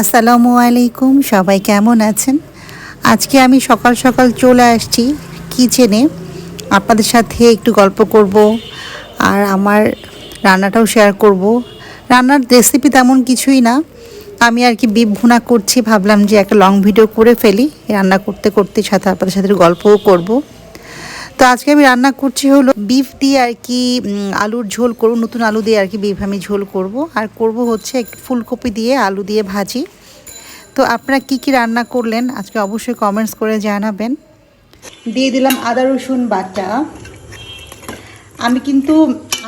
আসসালামু আলাইকুম, সবাই কেমন আছেন? আজকে আমি সকাল সকাল চলে আসছি কিচেনে। আপনাদের সাথে একটু গল্প করব আর আমার রান্নাটাও শেয়ার করব। রান্নার রেসিপি তেমন কিছুই না। আমি আর কি বিপ ভুনা করছি, ভাবলাম যে একটা লং ভিডিও করে ফেলি। রান্না করতে করতে সাথে আপনাদের সাথে গল্পও করব। তো আজকে আমি রান্না করছি হলো বিফ দিয়ে আর কি আলুর ঝোল করব, নতুন আলু দিয়ে আর কি বিফ আমি ঝোল করব। আর করব হচ্ছে ফুলকপি দিয়ে আলু দিয়ে ভাজি। তো আপনারা কি কি রান্না করলেন আজকে অবশ্যই কমেন্টস করে জানাবেন। দিয়ে দিলাম আদা, রসুন বাটা। আমি কিন্তু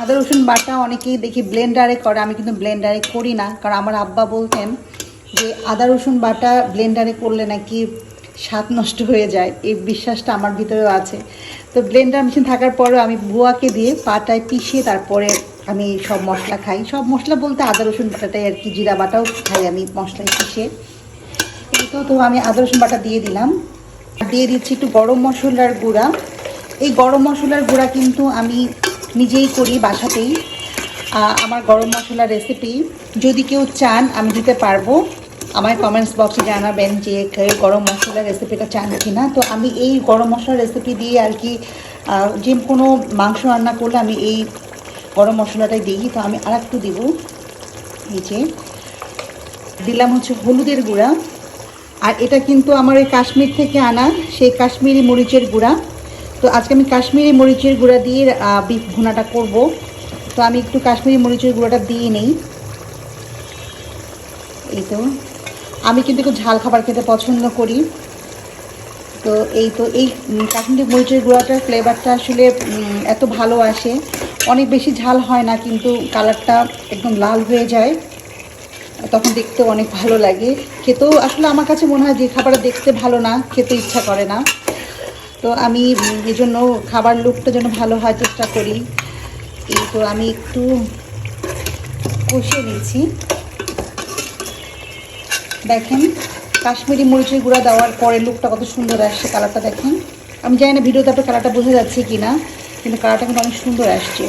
আদা, রসুন, বাটা অনেকেই দেখি ব্লেন্ডারে করে, আমি কিন্তু ব্লেন্ডারে করি না। কারণ আমার আব্বা বলতেন যে আদা, রসুন, বাটা ব্লেন্ডারে করলে নাকি স্বাদ নষ্ট হয়ে যায়। এই বিশ্বাসটা আমার ভিতরেও আছে। তো ব্লেন্ডার মেশিন থাকার পরেও আমি বুয়াকে দিয়ে পাটায় পিষিয়ে তারপরে আমি সব মশলা খাই। সব মশলা বলতে আদা, রসুন বাটাটাই আর কি, জিরা বাটাও খাই আমি মশলায় পিষে। তো তো আমি আদা, রসুন বাটা দিয়ে দিলাম। দিয়ে দিচ্ছি একটু গরম মশলার গুঁড়া। এই গরম মশলার গুঁড়া কিন্তু আমি নিজেই করি বাসাতেই। আমার গরম মশলার রেসিপি যদি কেউ চান, আমি দিতে পারব। আমার কমেন্টস বক্সে জানাবেন যে গরম মশলার রেসিপিটা চান কি না তো আমি এই গরম মশলার রেসিপি দিয়ে আর কি যে কোনো মাংস রান্না করলে আমি এই গরম মশলাটাই দিই। তো আমি আর একটু দিব। এই যে, দিলাম হচ্ছে হলুদের গুঁড়া। আর এটা কিন্তু আমার ওই কাশ্মীর থেকে আনা, সেই কাশ্মীরি মরিচের গুঁড়া। তো আজকে আমি কাশ্মীরি মরিচের গুঁড়া দিয়ে বিফ ভুনাটা করব। তো আমি একটু কাশ্মীরি মরিচের গুঁড়াটা দিয়ে নেই। এই তো। আমি কিন্তু একটু ঝাল খাবার খেতে পছন্দ করি। তো এই তো এই কাশ্মীরি মরিচের গুঁড়াটার ফ্লেভারটা আসলে এত ভালো আসে। অনেক বেশি ঝাল হয় না, কিন্তু কালারটা একদম লাল হয়ে যায়। তখন দেখতে অনেক ভালো লাগে। খেতেও আসলে আমার কাছে মনে হয় যে খাবারটা দেখতে ভালো না, খেতে ইচ্ছা করে না। তো আমি এই জন্য খাবার লুকটা যেন ভালো হয় চেষ্টা করি। এই তো আমি একটু কষিয়ে নিচ্ছি দেখেন, কাশ্মীরি মরিচের গুঁড়া দেওয়ার পরে লুকটা কত সুন্দর আসছে কালারটা দেখেন। আমি জানি না ভিডিওতে আপনার কালারটা বোঝা যাচ্ছে কি না কিন্তু কালারটা কিন্তু অনেক সুন্দর আসছে।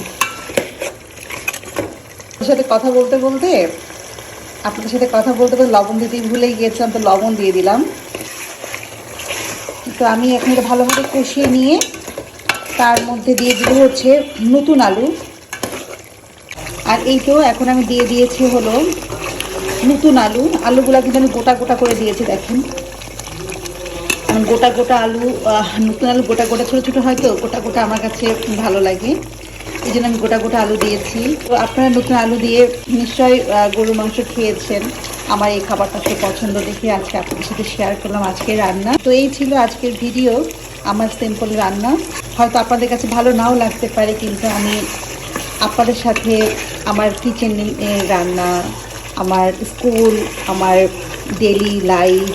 ওর সাথে কথা বলতে বলতে আপনাদের সাথে কথা বলতে বলতে লবণ দিতেই ভুলে গিয়েছিলাম, তো লবণ দিয়ে দিলাম। তো আমি এখন এটা ভালোভাবে কষিয়ে নিয়ে তার মধ্যে দিয়ে দিব হচ্ছে নতুন আলু। আর এই তো এখন আমি দিয়ে দিয়েছি হলো নতুন আলু। আলুগুলো কিন্তু আমি গোটা গোটা করে দিয়েছি, দেখেন। গোটা গোটা আলু নতুন আলু গোটা গোটা, ছোটো ছোটো হয়তো গোটা গোটা আমার কাছে ভালো লাগে। এই জন্য আমি গোটা গোটা আলু দিয়েছি। তো আপনারা নতুন আলু দিয়ে নিশ্চয়ই গরুর মাংস খেয়েছেন। আমার এই খাবারটা খুব পছন্দ দেখে আজকে আপনাদের সাথে শেয়ার করলাম আজকের রান্না। তো এই ছিল আজকের ভিডিও আমার সিম্পল রান্না। হয়তো আপনাদের কাছে ভালো নাও লাগতে পারে, কিন্তু আমি আপনাদের সাথে আমার কিচেন রান্না আমার স্কুল, আমার ডেলি লাইফ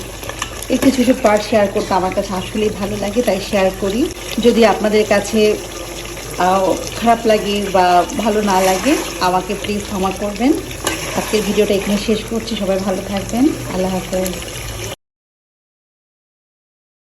এই কিছু কিছু পার্ট শেয়ার করতে আমার কাছে আসলেই ভালো লাগে, তাই শেয়ার করি। যদি আপনাদের কাছে খারাপ লাগে বা ভালো না লাগে, আমাকে প্লিজ ক্ষমা করবেন। আজকের ভিডিওটা এখানে শেষ করছি, সবাই ভালো থাকবেন। আল্লাহ হাফেজ।